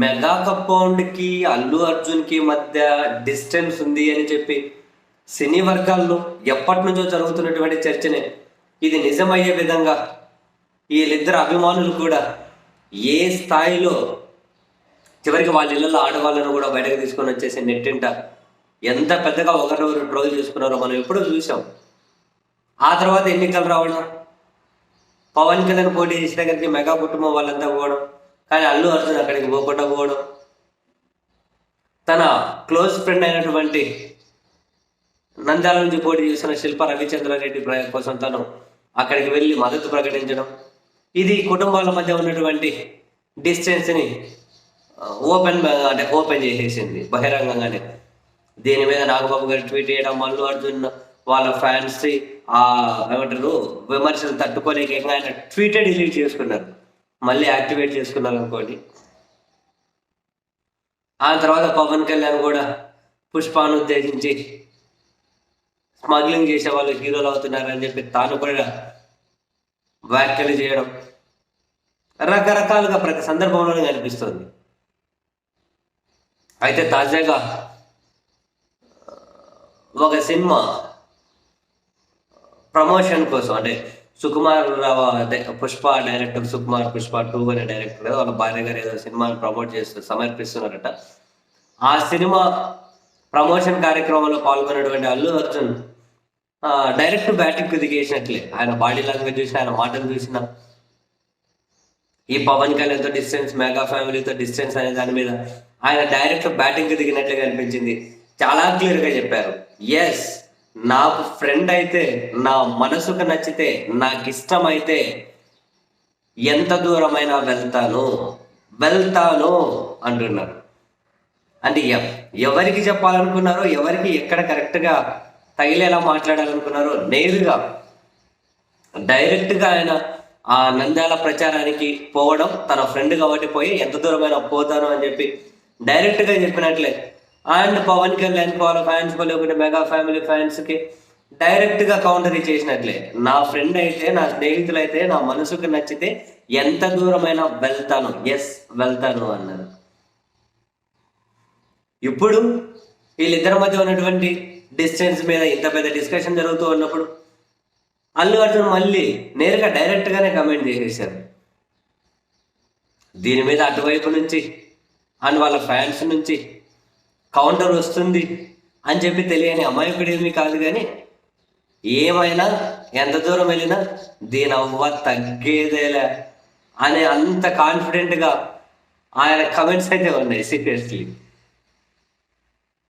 Mega కంపౌండ్కి Allu అర్జున్కి మధ్య distance ఉంది అని చెప్పి సినీ వర్గాల్లో ఎప్పటి నుంచో జరుగుతున్నటువంటి చర్చనే. ఇది నిజమయ్యే విధంగా వీళ్ళిద్దరు అభిమానులు కూడా ఏ స్థాయిలో చివరికి వాళ్ళ ఇళ్ళలో ఆడవాళ్ళను కూడా బయటకు తీసుకొని వచ్చేసి నెట్టింట ఎంత పెద్దగా ఒకరినొకరు ట్రోల్ చేసుకున్నారో మనం ఎప్పుడూ చూసాం. ఆ తర్వాత ఎన్నికలు రావడం పవన్ కళ్యాణ్ పోటీ చేసిన దగ్గరికి మెగా కుటుంబం వాళ్ళంతా పోవడం కానీ అల్లు అర్జున్ అక్కడికి పోకుండా పోవడం. తన క్లోజ్ ఫ్రెండ్ అయినటువంటి నంద్యాల నుంచి పోటీ చేసిన శిల్ప రవిచంద్రారెడ్డి ప్ర- కోసం తను అక్కడికి వెళ్ళి మద్దతు ప్రకటించడం. ఇది కుటుంబాల మధ్య ఉన్నటువంటి డిస్టెన్స్ని ఓపెన్ అంటే ఓపెన్ చేసేసింది బహిరంగంగానే. దీని మీద నాగబాబు గారు ట్వీట్ చేయడం అల్లు అర్జున్ వాళ్ళ ఫ్యాన్స్ ఆ ఏమంటారు విమర్శలు తట్టుకోలేక ఆయన ట్వీటే డిలీట్ చేసుకున్నారు. మళ్ళీ యాక్టివేట్ చేసుకున్నారు అనుకోండి ఆ తర్వాత పవన్ కళ్యాణ్ కూడా పుష్పాను ఉద్దేశించి స్మగ్లింగ్ చేసే వాళ్ళు హీరోలు అవుతున్నారని చెప్పి తాను కూడా వ్యాఖ్యలు చేయడం రకరకాలుగా ప్రతి సందర్భంలోనే కనిపిస్తుంది. అయితే తాజాగా ఒక సినిమా ప్రమోషన్ కోసం అంటే సుకుమార్ రావు అదే పుష్ప డైరెక్టర్ సుకుమార్ పుష్ప టూ అనే డైరెక్టర్ కదా వాళ్ళ భార్య గారు ఏదో సినిమాని ప్రమోట్ చేస్తూ సమర్పిస్తున్నారట. ఆ సినిమా ప్రమోషన్ కార్యక్రమంలో పాల్గొన్నటువంటి అల్లు అర్జున్ డైరెక్ట్ బ్యాటింగ్ దిగేసినట్లే ఆయన బాడీ లాంగ్వేజ్ చూసి ఆయన మాటలు చూసిన. ఈ పవన్ కళ్యాణ్తో డిస్టెన్స్ మెగా ఫ్యామిలీతో డిస్టెన్స్ అనే దాని మీద ఆయన డైరెక్ట్ బ్యాటింగ్ దిగినట్లుగా అనిపించింది చాలా క్లియర్గా చెప్పారు. ఎస్ నాకు ఫ్రెండ్ అయితే నా మనసుకు నచ్చితే నాకు ఇష్టమైతే ఎంత దూరమైనా వెళ్తాను. వెళ్తాను అంటున్నారు. అంటే ఎవరికి చెప్పాలనుకున్నారో ఎవరికి ఎక్కడ కరెక్ట్గా తగిలేలా మాట్లాడాలనుకున్నారో నేరుగా డైరెక్ట్గా ఆయన ఆ నంద్యాల ప్రచారానికి పోవడం తన ఫ్రెండ్ కాబట్టి పోయి ఎంత దూరమైనా పోతాను అని చెప్పి డైరెక్ట్గా చెప్పినట్లే. అండ్ పవన్ కళ్యాణ్ వాళ్ళ ఫ్యాన్స్ లేకుంటే మెగా ఫ్యామిలీ ఫ్యాన్స్కి డైరెక్ట్గా కౌంటర్ ఇచ్చేసినట్లే. నా ఫ్రెండ్ అయితే నా స్నేహితులు అయితే నా మనసుకు నచ్చితే ఎంత దూరమైనా వెళ్తాను. ఎస్ వెళ్తాను అన్నారు. ఇప్పుడు వీళ్ళిద్దరి మధ్య ఉన్నటువంటి డిస్టెన్స్ మీద ఇంత పెద్ద డిస్కషన్ జరుగుతూ ఉన్నప్పుడు అల్లు అర్జున్ మళ్ళీ నేరుగా డైరెక్ట్ గానే కమెంట్ చేసేసారు దీని మీద అటువైపు నుంచి అండ్ వాళ్ళ ఫ్యాన్స్ నుంచి కౌంటర్ వస్తుంది అని చెప్పి తెలియని అమాయకుడు ఏమీ కాదు కానీ ఏమైనా ఎంత దూరం వెళ్ళినా దీని అవ్వ తగ్గేదేలే అనే అంత కాన్ఫిడెంట్గా ఆయన కమెంట్స్ అయితే ఉన్నాయి సీరియస్లీ